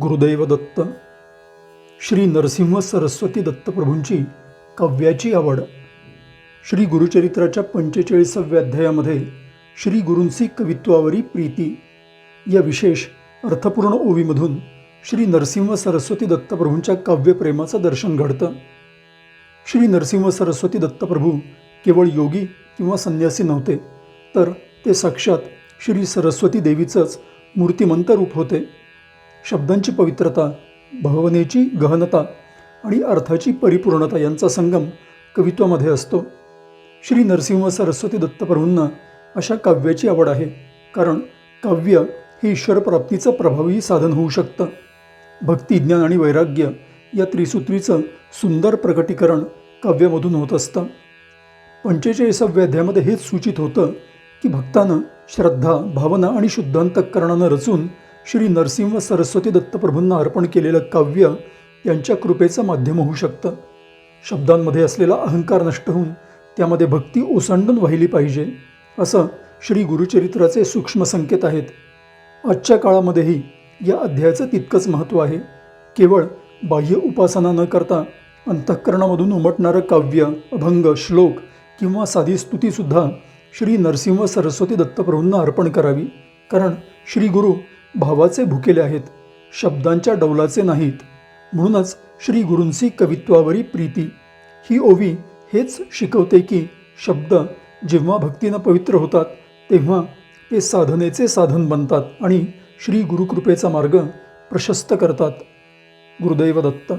गुरुदैव दत्त श्री नरसिंह सरस्वती दत्तप्रभूंची काव्याची आवड. श्री गुरुचरित्राच्या पंचेचाळीसाव्या अध्यायामध्ये श्री गुरूंची कवित्वावरी प्रीती या विशेष अर्थपूर्ण ओवीमधून श्री नरसिंह सरस्वती दत्तप्रभूंच्या काव्यप्रेमाचं दर्शन घडतं. श्री नरसिंह सरस्वती दत्तप्रभू केवळ योगी किंवा संन्यासी नव्हते तर ते साक्षात श्री सरस्वती देवीचंच मूर्तिमंत रूप होते. शब्दांची पवित्रता भावनेची गहनता आणि अर्थाची परिपूर्णता यांचा संगम कवित्वामध्ये असतो. श्री नरसिंह सरस्वती दत्तप्रभूंना अशा काव्याची आवड आहे कारण काव्य हे ईश्वरप्राप्तीचं प्रभावी साधन होऊ शकतं. भक्ती ज्ञान आणि वैराग्य या त्रिसूत्रीचं सुंदर प्रकटीकरण काव्यामधून होत असतं. पंचेचाळीसाव्या अध्यायामध्ये हेच सूचित होतं की भक्तानं श्रद्धा भावना आणि शुद्धांतकरणानं रचून श्री नरसिंह सरस्वती दत्तप्रभूंना अर्पण केलेलं काव्य यांच्या कृपेचं माध्यम होऊ शकतं. शब्दांमध्ये असलेला अहंकार नष्ट होऊन त्यामध्ये भक्ती ओसांडून वाहिली पाहिजे असं श्री गुरुचरित्राचे सूक्ष्म संकेत आहेत. आजच्या काळामध्येही या अध्यायाचं तितकंच महत्त्व आहे. केवळ बाह्य उपासना न करता अंतःकरणामधून उमटणारं काव्य अभंग श्लोक किंवा साधी स्तुतीसुद्धा श्री नरसिंह सरस्वती दत्तप्रभूंना अर्पण करावी. कारण श्री गुरु भावाचे भुकेले आहेत शब्दांच्या डौलाचे नाहीत. म्हणूनच श्री गुरुंसी कवित्वावरी प्रीती. ही ओवी हेच शिकवते की शब्द जेव्हा भक्तीनं पवित्र होतात तेव्हा ते साधनेचे साधन बनतात आणि श्री गुरुकृपेचा मार्ग प्रशस्त करतात. गुरुदैव दत्त.